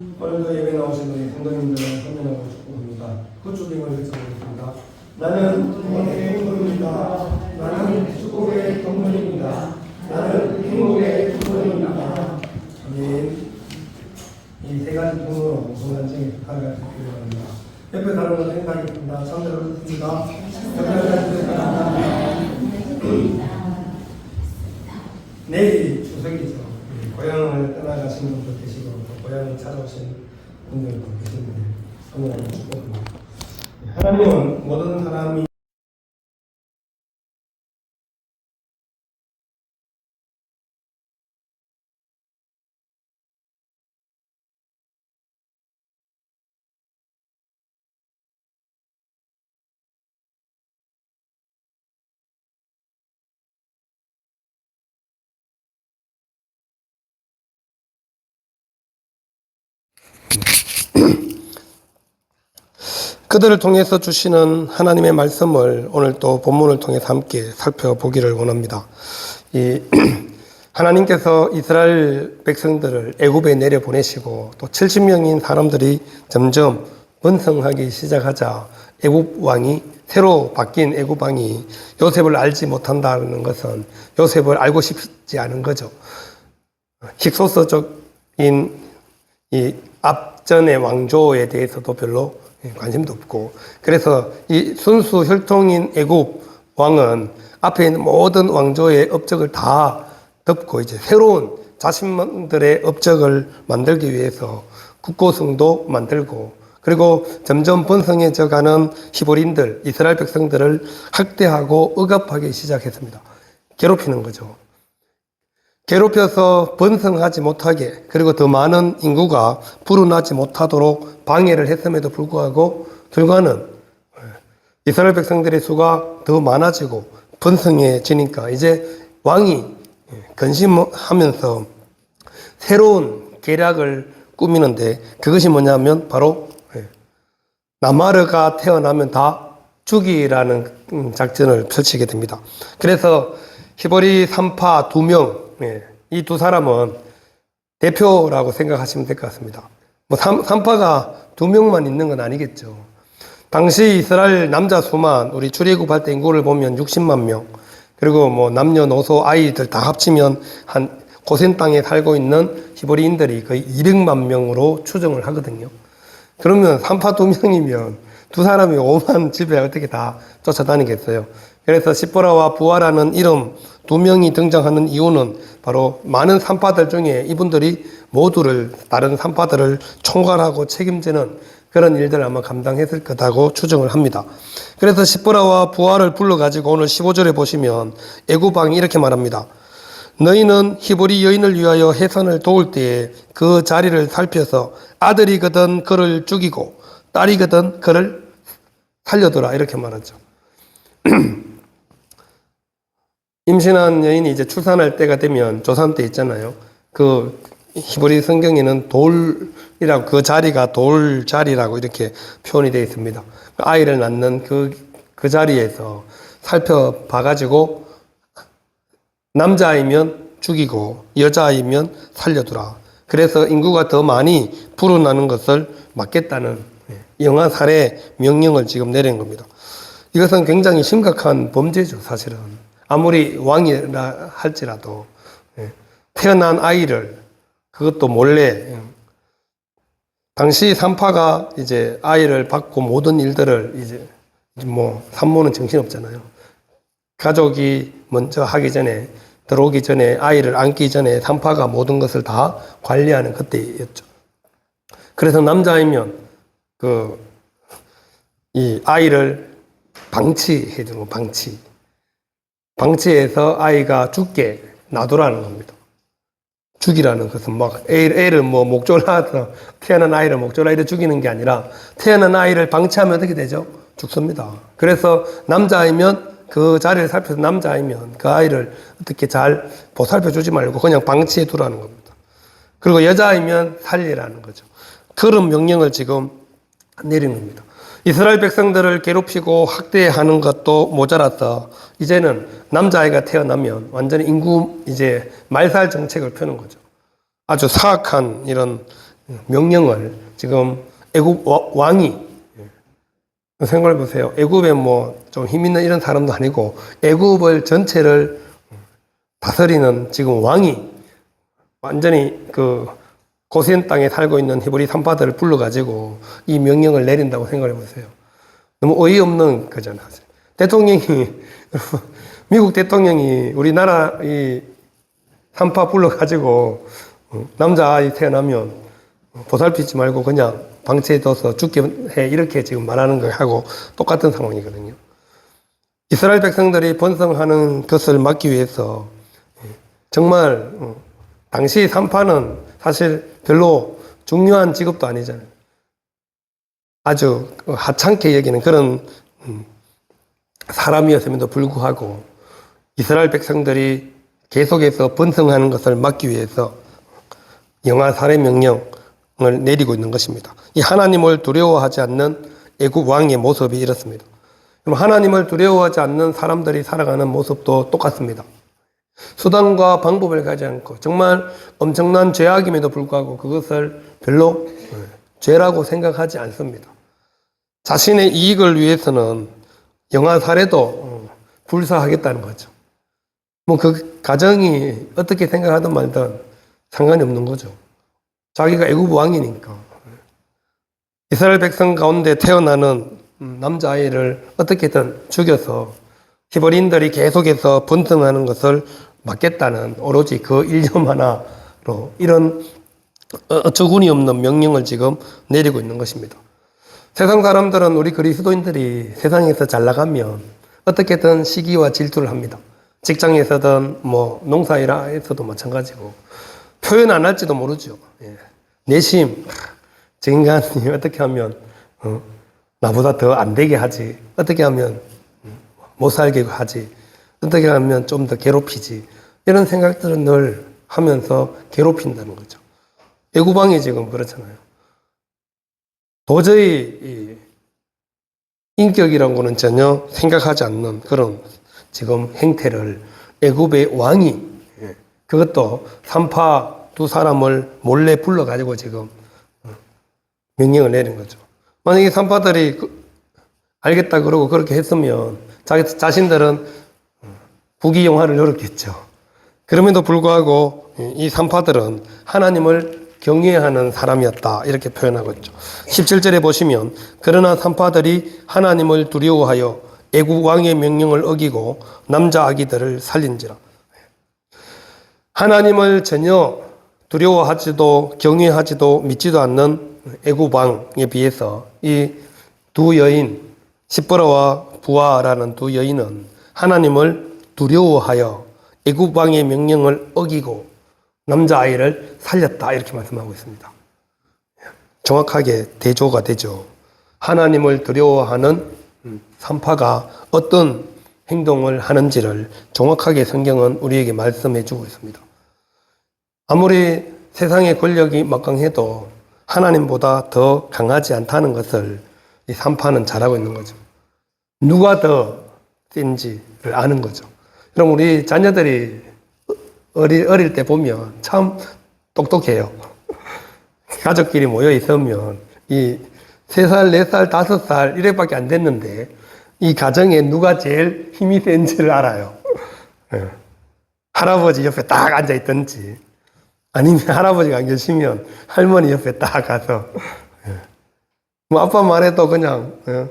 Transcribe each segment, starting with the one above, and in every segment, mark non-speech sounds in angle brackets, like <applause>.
오늘도 예배 나오신 우리 성도님들을 환영하고 축복합니다. 호주님을 외쳐보겠습니다. 나는 구원의 동물입니다. 나는 축복의 동물입니다. 나는 행복의 동물입니다. 아멘. 이세 가지 살아갈 수 있기를 바랍니다. 옆에 사람을 행사하겠습니다. 참여를 듣습니다. 내일이 추석이죠. 예, 고향을 떠나가신 분도 계시고 또 고향을 찾아오신 분들도 계신데 하나님 축복합니다. 예, 하나님은 모든 사람이 그들을 통해서 주시는 하나님의 말씀을 오늘 또 본문을 통해서 함께 살펴보기를 원합니다. 이 <clears throat> 하나님께서 이스라엘 백성들을 애굽에 내려 보내시고 또 70명인 사람들이 점점 번성하기 시작하자 애굽 왕이 새로 바뀐 애굽 왕이 요셉을 알지 못한다는 것은 요셉을 알고 싶지 않은 거죠. 힉소스적인 이 앞 전의 왕조에 대해서도 별로 관심도 없고 그래서 이 순수 혈통인 애굽 왕은 앞에 있는 모든 왕조의 업적을 다 덮고 이제 새로운 자신들의 업적을 만들기 위해서 국고성도 만들고 그리고 점점 번성해져 가는 히브린들 이스라엘 백성들을 학대하고 억압하기 시작했습니다. 괴롭히는 거죠. 괴롭혀서 번성하지 못하게 그리고 더 많은 인구가 불어나지 못하도록 방해를 했음에도 불구하고 결과는 이스라엘 백성들의 수가 더 많아지고 번성해지니까 이제 왕이 근심하면서 새로운 계략을 꾸미는데 그것이 뭐냐면 바로 나마르가 태어나면 다 죽이라는 작전을 펼치게 됩니다. 그래서 히브리 3파 2명 이 두 사람은 대표라고 생각하시면 될 것 같습니다. 뭐 3, 파가 두 명만 있는 건 아니겠죠. 당시 이스라엘 남자 수만 우리 출애굽할 때 인구를 보면 60만 명 그리고 뭐 남녀노소 아이들 다 합치면 한 고센 땅에 살고 있는 히브리인들이 거의 200만 명으로 추정을 하거든요. 그러면 3파 두 명이면 두 사람이 5만 집에 어떻게 다 쫓아다니겠어요. 그래서 시보라와 부하라는 이름 두 명이 등장하는 이유는 바로 많은 산파들 중에 이분들이 모두를 다른 산파들을 총괄하고 책임지는 그런 일들을 아마 감당했을 거다고 추정을 합니다. 그래서 시보라와 부하를 불러가지고 오늘 15절에 보시면 애구방이 이렇게 말합니다. 너희는 히브리 여인을 위하여 해산을 도울 때에 그 자리를 살펴서 아들이거든 그를 죽이고 딸이거든 그를 살려두라 이렇게 말하죠. <clears throat> 임신한 여인이 이제 출산할 때가 되면 조산 때 있잖아요. 그 히브리 성경에는 돌이라고 그 자리가 돌 자리라고 이렇게 표현이 되어 있습니다. 아이를 낳는 그, 그 자리에서 살펴봐가지고 남자아이면 죽이고 여자아이면 살려두라. 그래서 인구가 더 많이 불어나는 것을 막겠다는 영아 살해 명령을 지금 내린 겁니다. 이것은 굉장히 심각한 범죄죠, 사실은. 아무리 왕이라 할지라도 예, 태어난 아이를 그것도 몰래 예, 당시 산파가 이제 아이를 받고 모든 일들을 이제 뭐 산모는 정신 없잖아요. 가족이 먼저 하기 전에 들어오기 전에 아이를 안기 전에 산파가 모든 것을 다 관리하는 그때였죠. 그래서 남자이면 그 이 아이를 방치해 주는 방치. 방치해서 아이가 죽게 놔두라는 겁니다. 죽이라는 것은 막 애를 뭐 목졸라서 태어난 아이를 목졸라 이래 죽이는 게 아니라 태어난 아이를 방치하면 어떻게 되죠? 죽습니다. 그래서 남자이면 그 자리를 살펴서 남자이면 그 아이를 어떻게 잘 보살펴 주지 말고 그냥 방치해 두라는 겁니다. 그리고 여자이면 살리라는 거죠. 그런 명령을 지금 내린 겁니다. 이스라엘 백성들을 괴롭히고 학대하는 것도 모자라서 이제는 남자아이가 태어나면 완전히 인구 이제 말살 정책을 펴는 거죠. 아주 사악한 이런 명령을 지금 애굽 와- 왕이 생각해 보세요. 애굽에 뭐 좀 힘 있는 이런 사람도 아니고 애굽을 전체를 다스리는 지금 왕이 완전히 그 고센 땅에 살고 있는 히브리 산파들을 불러가지고 이 명령을 내린다고 생각해 보세요. 너무 어이없는 거잖아요. 대통령이 <laughs> 미국 대통령이 우리나라 이 산파 불러가지고 어, 남자 아이 태어나면 보살피지 말고 그냥 방치해 둬서 죽게 해 이렇게 지금 말하는 거하고 똑같은 상황이거든요. 이스라엘 백성들이 번성하는 것을 막기 위해서 정말 어, 당시 산파는 사실 별로 중요한 직업도 아니잖아요. 아주 하찮게 여기는 그런 음, 사람이었음에도 불구하고 이스라엘 백성들이 계속해서 번성하는 것을 막기 위해서 영아 살해 명령을 내리고 있는 것입니다. 이 하나님을 두려워하지 않는 애굽 왕의 모습이 이렇습니다. 그럼 하나님을 두려워하지 않는 사람들이 살아가는 모습도 똑같습니다. 수단과 방법을 가지 않고 정말 엄청난 죄악임에도 불구하고 그것을 별로 예, 죄라고 생각하지 않습니다. 자신의 이익을 위해서는 영아 살해도 어, 불사하겠다는 거죠. 뭐 그 가정이 어떻게 생각하든 말든 상관이 없는 거죠. 자기가 애굽 왕이니까. 이스라엘 백성 가운데 태어나는 음, 남자아이를 어떻게든 죽여서 히브리인들이 계속해서 번성하는 것을 막겠다는 오로지 그 일념 하나로 이런 어, 어처구니 없는 명령을 지금 내리고 있는 것입니다. 세상 사람들은 우리 그리스도인들이 세상에서 잘 나가면 어떻게든 시기와 질투를 합니다. 직장에서든 뭐 농사일에서도 마찬가지고 표현 안 할지도 모르죠. 예. 내심 저 인간이 <laughs> 어떻게 하면 어, 나보다 더 안 되게 하지. 어떻게 하면 음, 못 살게 하지. 어떻게 하면 좀 더 괴롭히지. 이런 생각들은 늘 하면서 괴롭힌다는 거죠. 애구방이 지금 그렇잖아요. 도저히 이 인격이라고는 전혀 생각하지 않는 그런 지금 행태를 애굽의 왕이 예, 그것도 산파 두 사람을 몰래 불러가지고 지금 어, 명령을 내린 거죠. 만약에 산파들이 그- 알겠다 그러고 그렇게 했으면 자기 자신들은 어, 부귀 영화를 누렸겠죠. 그럼에도 불구하고 이 산파들은 하나님을 경외하는 사람이었다 이렇게 표현하고 있죠. 17절에 보시면 그러나 산파들이 하나님을 두려워하여 애국 왕의 명령을 어기고 남자 아기들을 살린지라. 하나님을 전혀 두려워하지도 경외하지도 믿지도 않는 애국 왕에 비해서 이 두 여인 시퍼라와 부하라는 두 여인은 하나님을 두려워하여 애국 왕의 명령을 어기고 남자 아이를 살렸다 이렇게 말씀하고 있습니다. 정확하게 대조가 되죠. 하나님을 두려워하는 음, 산파가 어떤 행동을 하는지를 정확하게 성경은 우리에게 말씀해 주고 있습니다. 아무리 세상의 권력이 막강해도 하나님보다 더 강하지 않다는 것을 이 산파는 잘하고 있는 거죠. 누가 더 센지를 아는 거죠. 그럼 우리 자녀들이 어리, 어릴 때 보면 참 똑똑해요. <laughs> 가족끼리 모여 있으면 이세 살, 네 살, 다섯 살 이래밖에 안 됐는데 이 가정에 누가 제일 힘이 센지를 알아요. 예. 할아버지 옆에 딱 앉아 있든지 아니면 <laughs> 할아버지가 안 계시면 할머니 옆에 딱 가서 예. 뭐 아빠 말해도 그냥 예.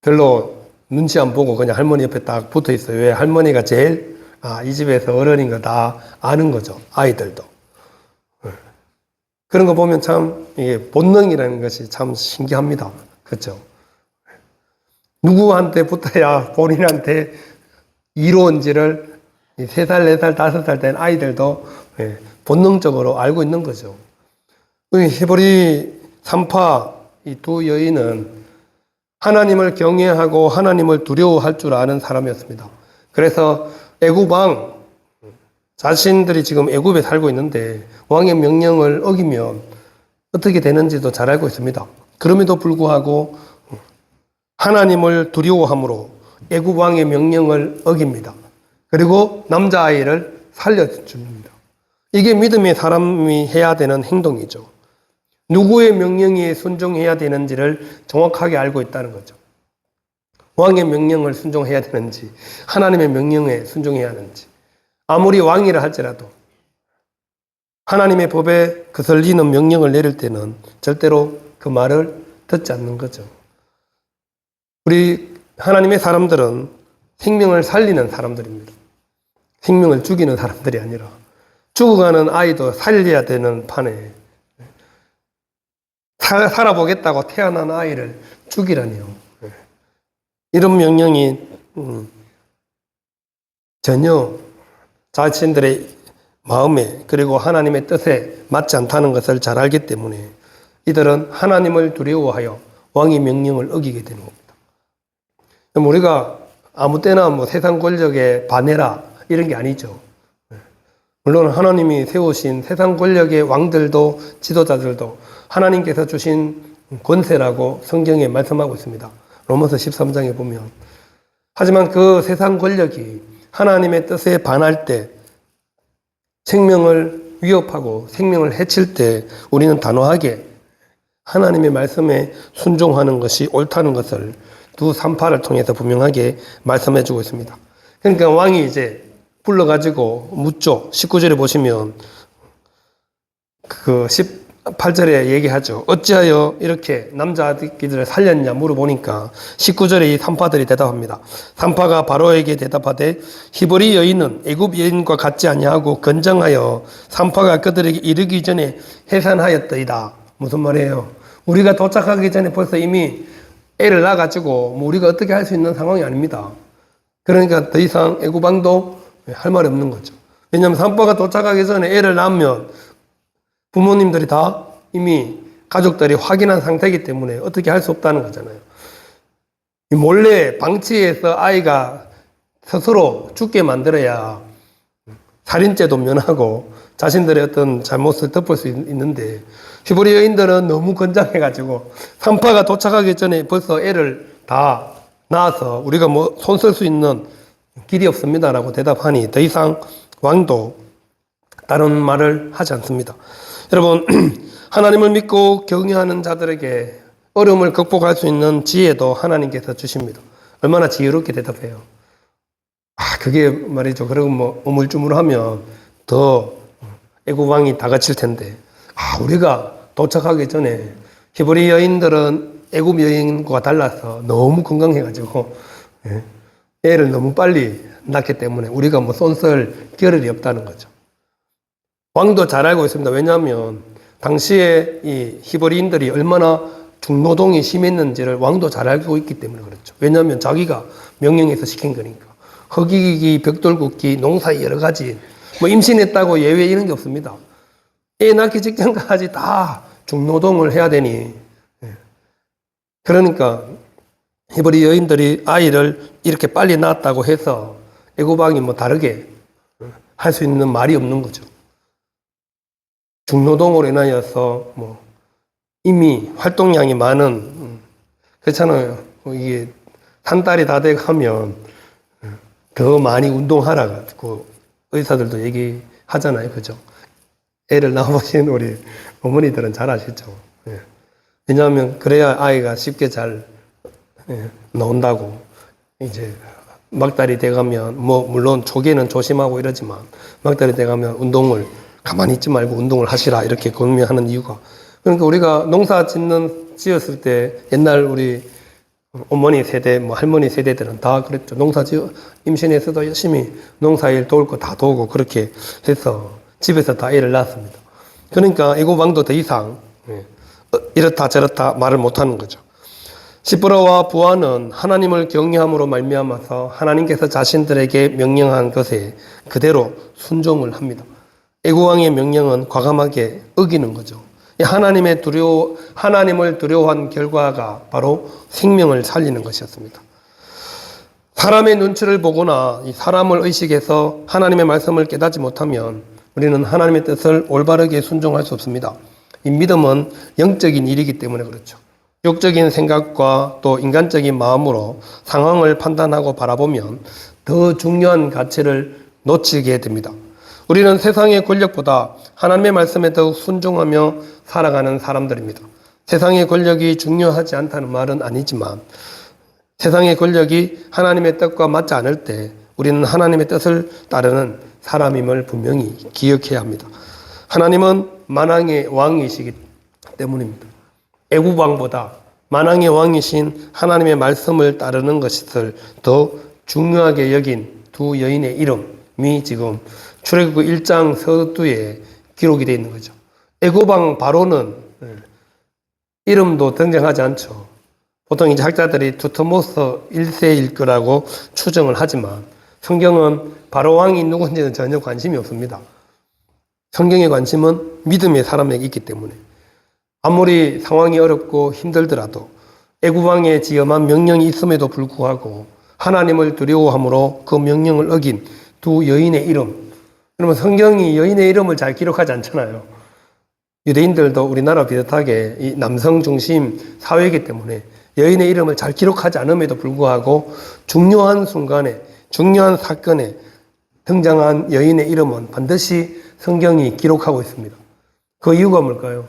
별로 눈치 안 보고 그냥 할머니 옆에 딱 붙어 있어요. 왜 할머니가 제일 아, 이 집에서 어른인 거 다 아는 거죠. 아이들도. 예. 그런 거 보면 참 이게 본능이라는 것이 참 신기합니다. 그렇죠? 누구한테 붙어야 본인한테 이로운지를 세 살, 네 살, 다섯 살된 아이들도 예, 본능적으로 알고 있는 거죠. 이 히브리 산파 이 두 여인은 하나님을 경외하고 하나님을 두려워할 줄 아는 사람이었습니다. 그래서 애굽 왕 자신들이 지금 애굽에 살고 있는데 왕의 명령을 어기면 어떻게 되는지도 잘 알고 있습니다. 그럼에도 불구하고 하나님을 두려워함으로 애굽 왕의 명령을 어깁니다. 그리고 남자아이를 살려줍니다. 이게 믿음의 사람이 해야 되는 행동이죠. 누구의 명령에 순종해야 되는지를 정확하게 알고 있다는 거죠. 왕의 명령을 순종해야 되는지, 하나님의 명령에 순종해야 하는지, 아무리 왕이라 할지라도 하나님의 법에 거슬리는 명령을 내릴 때는 절대로 그 말을 듣지 않는 거죠. 우리 하나님의 사람들은 생명을 살리는 사람들입니다. 생명을 죽이는 사람들이 아니라 죽어가는 아이도 살려야 되는 판에 사- 살아보겠다고 태어난 아이를 죽이라니요. 이런 명령이 음, 전혀 자신들의 마음에 그리고 하나님의 뜻에 맞지 않다는 것을 잘 알기 때문에 이들은 하나님을 두려워하여 왕의 명령을 어기게 되는 겁니다. 우리가 아무 때나 뭐 세상 권력에 반해라 이런 게 아니죠. 물론 하나님이 세우신 세상 권력의 왕들도 지도자들도 하나님께서 주신 권세라고 성경에 말씀하고 있습니다. 로마서 13장에 보면 하지만 그 세상 권력이 하나님의 뜻에 반할 때 생명을 위협하고 생명을 해칠 때 우리는 단호하게 하나님의 말씀에 순종하는 것이 옳다는 것을 두 산파를 통해서 분명하게 말씀해 주고 있습니다. 그러니까 왕이 이제 불러가지고 묻죠. 19절에 보시면 그 18절에 얘기하죠. 어찌하여 이렇게 남자들을 살렸냐 물어보니까 19절에 이 산파들이 대답합니다. 산파가 바로에게 대답하되 히브리 여인은 애굽 여인과 같지 아니하고 건정하여 산파가 그들에게 이르기 전에 해산하였더이다. 무슨 말이에요? 우리가 도착하기 전에 벌써 이미 애를 낳아가지고 뭐 우리가 어떻게 할 수 있는 상황이 아닙니다. 그러니까 더 이상 애굽 왕도 할 말이 없는 거죠. 왜냐하면 산파가 도착하기 전에 애를 낳으면 부모님들이 다 이미 가족들이 확인한 상태이기 때문에 어떻게 할 수 없다는 거잖아요. 이 몰래 방치해서 아이가 스스로 죽게 만들어야 살인죄도 면하고 자신들의 어떤 잘못을 덮을 수 있- 있는데 히브리 여인들은 너무 건장해가지고 산파가 도착하기 전에 벌써 애를 다 낳아서 우리가 뭐 손 쓸 수 있는 길이 없습니다라고 대답하니 더 이상 왕도 다른 말을 하지 않습니다. 여러분 <clears throat> 하나님을 믿고 경외하는 자들에게 어려움을 극복할 수 있는 지혜도 하나님께서 주십니다. 얼마나 지혜롭게 대답해요. 아 그게 말이죠. 그리고 뭐 우물쭈물하면 더 애국 왕이 다그칠 텐데 아 우리가 도착하기 전에 히브리 여인들은 애굽 여인과 달라서 너무 건강해가지고 예, 애를 너무 빨리 낳기 때문에 우리가 뭐 손쓸 겨를이 없다는 거죠. 왕도 잘 알고 있습니다. 왜냐하면 당시에 이 히브리인들이 얼마나 중노동이 심했는지를 왕도 잘 알고 있기 때문에 그렇죠. 왜냐하면 자기가 명령해서 시킨 거니까. 허기기, 벽돌 굽기, 농사 여러 가지, 뭐 임신했다고 예외 이런 게 없습니다. 애 낳기 직전까지 다 중노동을 해야 되니. 예. 그러니까 히브리 여인들이 아이를 이렇게 빨리 낳았다고 해서 애고방이 뭐 다르게 할 수 있는 말이 없는 거죠. 중노동으로 인하여서 뭐 이미 활동량이 많은 음, 그렇잖아요. 뭐 이게 한 달이 다 돼가면 음, 더 많이 운동하라 가지고 의사들도 얘기하잖아요, 그죠? 애를 낳아보신 우리 어머니들은 잘 아시죠. 예. 왜냐하면 그래야 아이가 쉽게 잘 예, 나온다고 이제 막달이 돼가면 뭐 물론 초기에는 조심하고 이러지만 막달이 돼가면 운동을 가만히 있지 말고 운동을 하시라 이렇게 권유하는 이유가. 그러니까 우리가 농사 짓는 지었을 때 옛날 우리 어머니 세대 뭐 할머니 세대들은 다 그랬죠. 농사 지어 임신해서도 열심히 농사일 도울 거 다 도우고 그렇게 해서 집에서 다 애를 낳았습니다. 그러니까 애고방도 더 이상 예, 어, 이렇다 저렇다 말을 못하는 거죠. 시브라와 부하는 하나님을 경외함으로 말미암아서 하나님께서 자신들에게 명령한 것에 그대로 순종을 합니다. 애국왕의 명령은 과감하게 어기는 거죠. 이 하나님의 두려워 하나님을 두려워한 결과가 바로 생명을 살리는 것이었습니다. 사람의 눈치를 보거나 이 사람을 의식해서 하나님의 말씀을 깨닫지 못하면 우리는 하나님의 뜻을 올바르게 순종할 수 없습니다. 이 믿음은 영적인 일이기 때문에 그렇죠. 육적인 생각과 또 인간적인 마음으로 상황을 판단하고 바라보면 더 중요한 가치를 놓치게 됩니다. 우리는 세상의 권력보다 하나님의 말씀에 더욱 순종하며 살아가는 사람들입니다. 세상의 권력이 중요하지 않다는 말은 아니지만 세상의 권력이 하나님의 뜻과 맞지 않을 때 우리는 하나님의 뜻을 따르는 사람임을 분명히 기억해야 합니다. 하나님은 만왕의 왕이시기 때문입니다. 애국왕보다 만왕의 왕이신 하나님의 말씀을 따르는 것을 더 중요하게 여긴 두 여인의 이름이 지금 출애굽 1장 서두에 기록이 되어 있는 거죠. 애고방 바로는 예, 이름도 등장하지 않죠. 보통 이제 학자들이 투트모스 1세일 거라고 추정을 하지만 성경은 바로 왕이 누군지는 전혀 관심이 없습니다. 성경의 관심은 믿음의 사람에게 있기 때문에 아무리 상황이 어렵고 힘들더라도 애구방에 지엄한 명령이 있음에도 불구하고 하나님을 두려워함으로 그 명령을 어긴 두 여인의 이름. 그러면 성경이 여인의 이름을 잘 기록하지 않잖아요. 유대인들도 우리나라 비슷하게 이 남성 중심 사회이기 때문에 여인의 이름을 잘 기록하지 않음에도 불구하고 중요한 순간에 중요한 사건에 등장한 여인의 이름은 반드시 성경이 기록하고 있습니다. 그 이유가 뭘까요?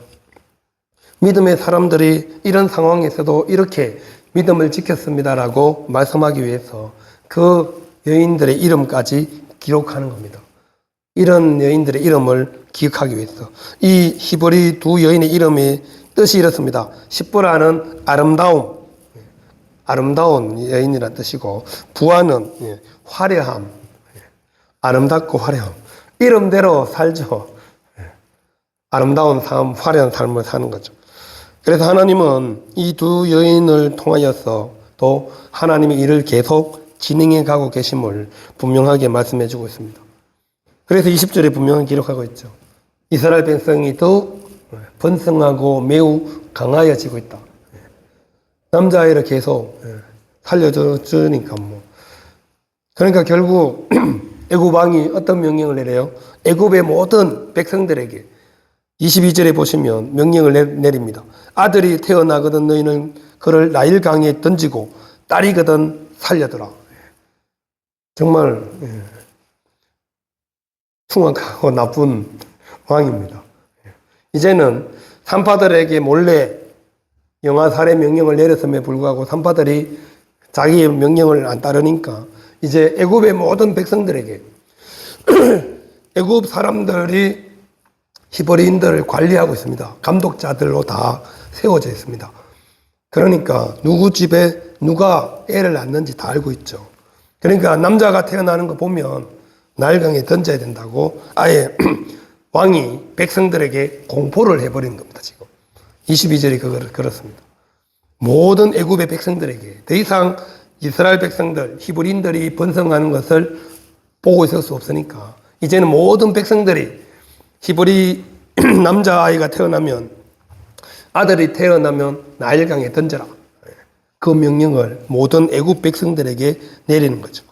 믿음의 사람들이 이런 상황에서도 이렇게 믿음을 지켰습니다라고 말씀하기 위해서 그 여인들의 이름까지 기록하는 겁니다. 이런 여인들의 이름을 기억하기 위해서 이 히브리 두 여인의 이름이 뜻이 이렇습니다. 십보라는 아름다움, 아름다운 여인이라는 뜻이고 부하는 예, 화려함, 예, 아름답고 화려함. 이름대로 살죠. 예, 아름다운 삶, 화려한 삶을 사는 거죠. 그래서 하나님은 이 두 여인을 통하여서 또 하나님의 일을 계속 진행해 가고 계심을 분명하게 말씀해 주고 있습니다. 그래서 20절에 분명히 기록하고 있죠. 이스라엘 백성이 더욱 번성하고 매우 강하여지고 있다. 남자아이를 계속 살려주니까 뭐. 그러니까 결국 <clears throat> 애굽 왕이 어떤 명령을 내려요? 애굽의 모든 백성들에게 22절에 보시면 명령을 내, 내립니다. 아들이 태어나거든 너희는 그를 나일 강에 던지고 딸이거든 살려더라. 정말 예, 흉악하고 나쁜 왕입니다. 이제는 산파들에게 몰래 영아 살해 명령을 내렸음에 불구하고 산파들이 자기의 명령을 안 따르니까 이제 애굽의 모든 백성들에게 <clears throat> 애굽 사람들이 히브리인들을 관리하고 있습니다. 감독자들로 다 세워져 있습니다. 그러니까 누구 집에 누가 애를 낳는지 다 알고 있죠. 그러니까 남자가 태어나는 거 보면 나일강에 던져야 된다고 아예 <clears throat> 왕이 백성들에게 공포를 해버린 겁니다. 지금 22절이 그걸 그렇습니다. 모든 애굽의 백성들에게 더 이상 이스라엘 백성들 히브리인들이 번성하는 것을 보고 있을 수 없으니까 이제는 모든 백성들이 히브리 <clears throat> 남자아이가 태어나면 아들이 태어나면 나일강에 던져라. 그 명령을 모든 애굽 백성들에게 내리는 거죠.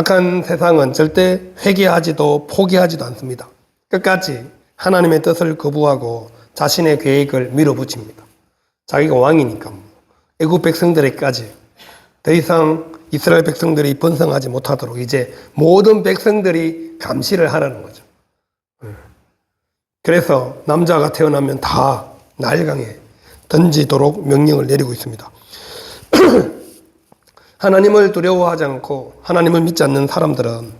악한 세상은 절대 회개하지도 포기하지도 않습니다. 끝까지 하나님의 뜻을 거부하고 자신의 계획을 밀어붙입니다. 자기가 왕이니까 뭐. 애굽 백성들에게까지 더 이상 이스라엘 백성들이 번성하지 못하도록 이제 모든 백성들이 감시를 하라는 거죠. 그래서 남자가 태어나면 다 나일강에 던지도록 명령을 내리고 있습니다. <clears throat> 하나님을 두려워하지 않고 하나님을 믿지 않는 사람들은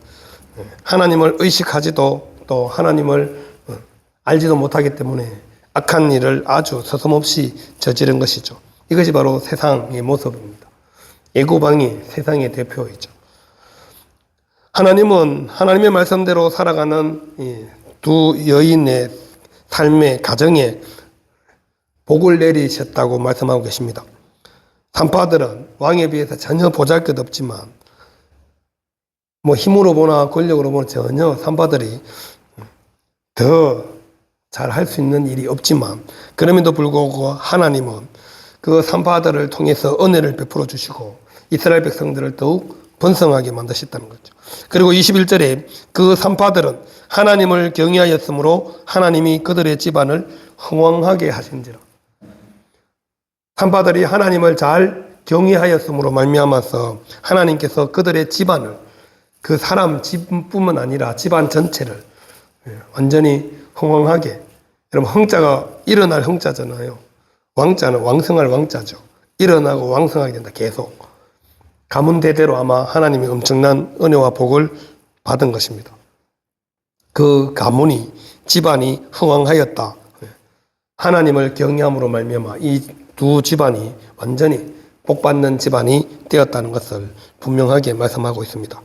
하나님을 의식하지도 또 하나님을 어, 알지도 못하기 때문에 악한 일을 아주 서슴없이 저지른 것이죠. 이것이 바로 세상의 모습입니다. 예고방이 세상의 대표이죠. 하나님은 하나님의 말씀대로 살아가는 두 여인의 삶의 가정에 복을 내리셨다고 말씀하고 계십니다. 산파들은 왕에 비해서 전혀 보잘 것 없지만, 뭐 힘으로 보나 권력으로 보나 전혀 산파들이 더 잘 할 수 있는 일이 없지만, 그럼에도 불구하고 하나님은 그 산파들을 통해서 은혜를 베풀어 주시고, 이스라엘 백성들을 더욱 번성하게 만드셨다는 거죠. 그리고 21절에 그 산파들은 하나님을 경외하였으므로 하나님이 그들의 집안을 흥왕하게 하신지라. 산파들이 하나님을 잘 경외하였으므로 말미암아서 하나님께서 그들의 집안을 그 사람 집뿐만 아니라 집안 전체를 예, 완전히 흥왕하게 여러분 흥자가 일어날 흥자잖아요. 왕자는 왕성할 왕자죠. 일어나고 왕성하게 된다 계속. 가문 대대로 아마 하나님이 엄청난 은혜와 복을 받은 것입니다. 그 가문이 집안이 흥왕하였다. 하나님을 경외함으로 말미암아 이 두 집안이 완전히 복받는 집안이 되었다는 것을 분명하게 말씀하고 있습니다.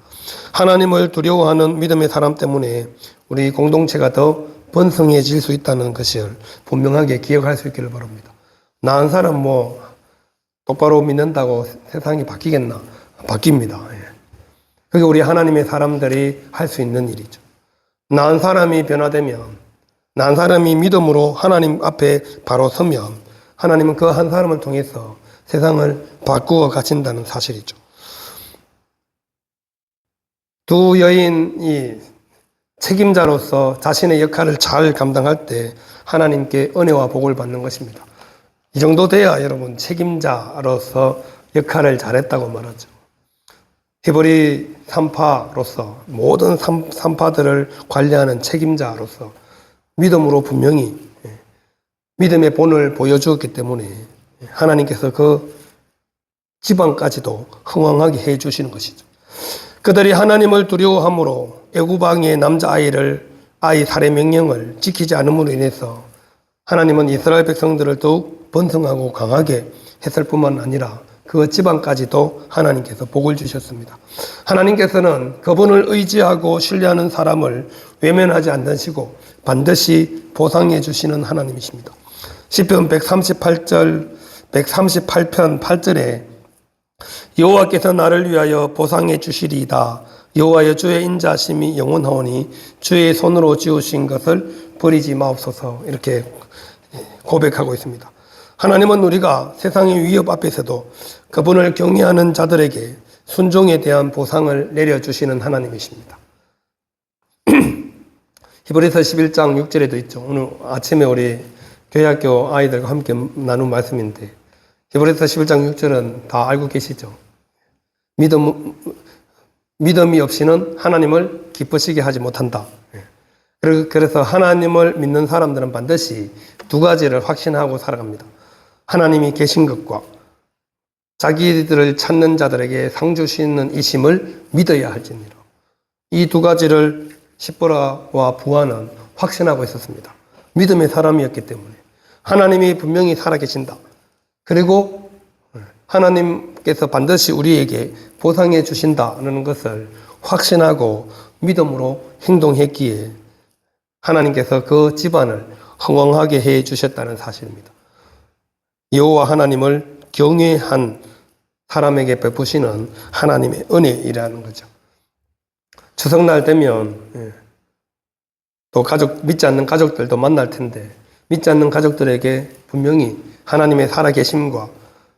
하나님을 두려워하는 믿음의 사람 때문에 우리 공동체가 더 번성해질 수 있다는 것을 분명하게 기억할 수 있기를 바랍니다. 나은 사람 뭐 똑바로 믿는다고 세상이 바뀌겠나? 바뀝니다. 예. 그게 우리 하나님의 사람들이 할 수 있는 일이죠. 나은 사람이 변화되면, 나은 사람이 믿음으로 하나님 앞에 바로 서면, 하나님은 그 한 사람을 통해서 세상을 바꾸어 가신다는 사실이죠. 두 여인이 책임자로서 자신의 역할을 잘 감당할 때 하나님께 은혜와 복을 받는 것입니다. 이 정도 돼야 여러분 책임자로서 역할을 잘했다고 말하죠. 히브리 산파로서 모든 산, 산파들을 관리하는 책임자로서 믿음으로 분명히 예, 믿음의 본을 보여주었기 때문에 하나님께서 그 지방까지도 흥왕하게 해 주시는 것이죠. 그들이 하나님을 두려워함으로 애구방의 남자아이를 아이 살해 명령을 지키지 않음으로 인해서 하나님은 이스라엘 백성들을 더욱 번성하고 강하게 했을 뿐만 아니라 그 지방까지도 하나님께서 복을 주셨습니다. 하나님께서는 그분을 의지하고 신뢰하는 사람을 외면하지 않으시고 반드시 보상해 주시는 하나님이십니다. 시편 138절 138편 8절에 여호와께서 나를 위하여 보상해 주시리이다. 여호와여 주의 인자심이 영원하오니 주의 손으로 지으신 것을 버리지 마옵소서 이렇게 고백하고 있습니다. 하나님은 우리가 세상의 위협 앞에서도 그분을 경외하는 자들에게 순종에 대한 보상을 내려주시는 하나님이십니다. <clears throat> 히브리서 11장 6절에도 있죠. 오늘 아침에 우리 교 회학교 아이들과 함께 나눈 말씀인데 히브리서 11장 6절은 다 알고 계시죠. 믿음, 믿음이 없이는 하나님을 기쁘시게 하지 못한다. 그래서 하나님을 믿는 사람들은 반드시 두 가지를 확신하고 살아갑니다. 하나님이 계신 것과 자기들을 찾는 자들에게 상 주시는 이심을 믿어야 할지니라. 이 두 가지를 십보라와 부하는 확신하고 있었습니다. 믿음의 사람이었기 때문에 하나님이 분명히 살아계신다. 그리고 하나님께서 반드시 우리에게 보상해 주신다는 것을 확신하고 믿음으로 행동했기에 하나님께서 그 집안을 흥왕하게 해 주셨다는 사실입니다. 여호와 하나님을 경외한 사람에게 베푸시는 하나님의 은혜이라는 거죠. 추석날 되면 예, 또 가족 믿지 않는 가족들도 만날 텐데 믿지 않는 가족들에게 분명히 하나님의 살아계심과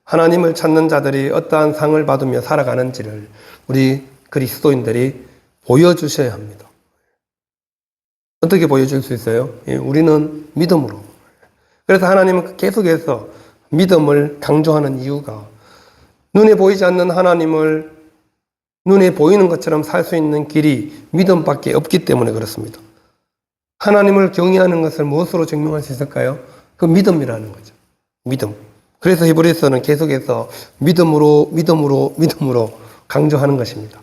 하나님을 찾는 자들이 어떠한 상을 받으며 살아가는지를 우리 그리스도인들이 보여주셔야 합니다. 어떻게 보여줄 수 있어요? 예, 우리는 믿음으로. 그래서 하나님은 계속해서 믿음을 강조하는 이유가 눈에 보이지 않는 하나님을 눈에 보이는 것처럼 살 수 있는 길이 믿음밖에 없기 때문에 그렇습니다. 하나님을 경외하는 것을 무엇으로 증명할 수 있을까요? 그 믿음이라는 거죠. 믿음. 그래서 히브리서는 계속해서 믿음으로, 믿음으로, 믿음으로 강조하는 것입니다.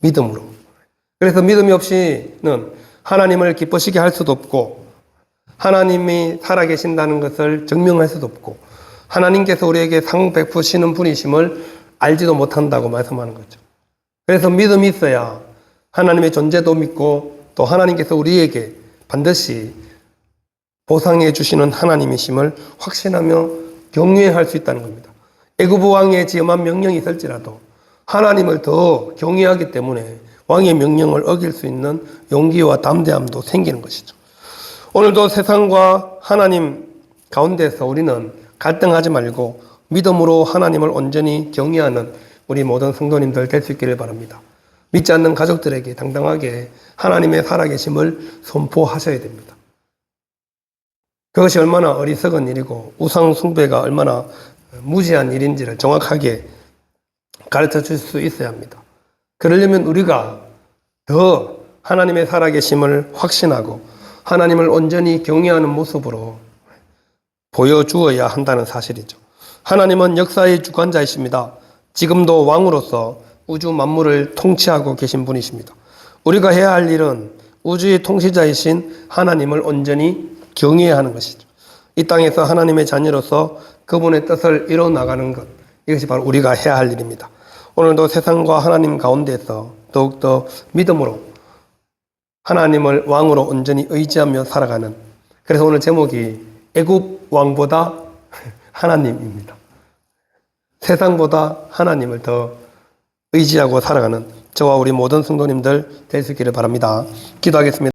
믿음으로. 그래서 믿음이 없이는 하나님을 기쁘시게 할 수도 없고, 하나님이 살아계신다는 것을 증명할 수도 없고, 하나님께서 우리에게 상 베푸시는 분이심을 알지도 못한다고 말씀하는 거죠. 그래서 믿음이 있어야 하나님의 존재도 믿고 또 하나님께서 우리에게 반드시 보상해 주시는 하나님이심을 확신하며 경외할 수 있다는 겁니다. 애굽 왕의 지엄한 명령이 있을지라도 하나님을 더 경외하기 때문에 왕의 명령을 어길 수 있는 용기와 담대함도 생기는 것이죠. 오늘도 세상과 하나님 가운데서 우리는 갈등하지 말고 믿음으로 하나님을 온전히 경외하는 우리 모든 성도님들 될 수 있기를 바랍니다. 믿지 않는 가족들에게 당당하게 하나님의 살아계심을 선포하셔야 됩니다. 그것이 얼마나 어리석은 일이고 우상 숭배가 얼마나 무지한 일인지를 정확하게 가르쳐 줄 수 있어야 합니다. 그러려면 우리가 더 하나님의 살아계심을 확신하고 하나님을 온전히 경외하는 모습으로 보여주어야 한다는 사실이죠. 하나님은 역사의 주관자이십니다. 지금도 왕으로서 우주 만물을 통치하고 계신 분이십니다. 우리가 해야 할 일은 우주의 통치자이신 하나님을 온전히 경외해야 하는 것이죠. 이 땅에서 하나님의 자녀로서 그분의 뜻을 이뤄 나가는 것. 이것이 바로 우리가 해야 할 일입니다. 오늘도 세상과 하나님 가운데서 더욱더 믿음으로 하나님을 왕으로 온전히 의지하며 살아가는 그래서 오늘 제목이 애굽 왕보다 <laughs> 하나님입니다. 세상보다 하나님을 더 의지하고 살아가는 저와 우리 모든 성도님들 있기를 바랍니다. 기도하겠습니다.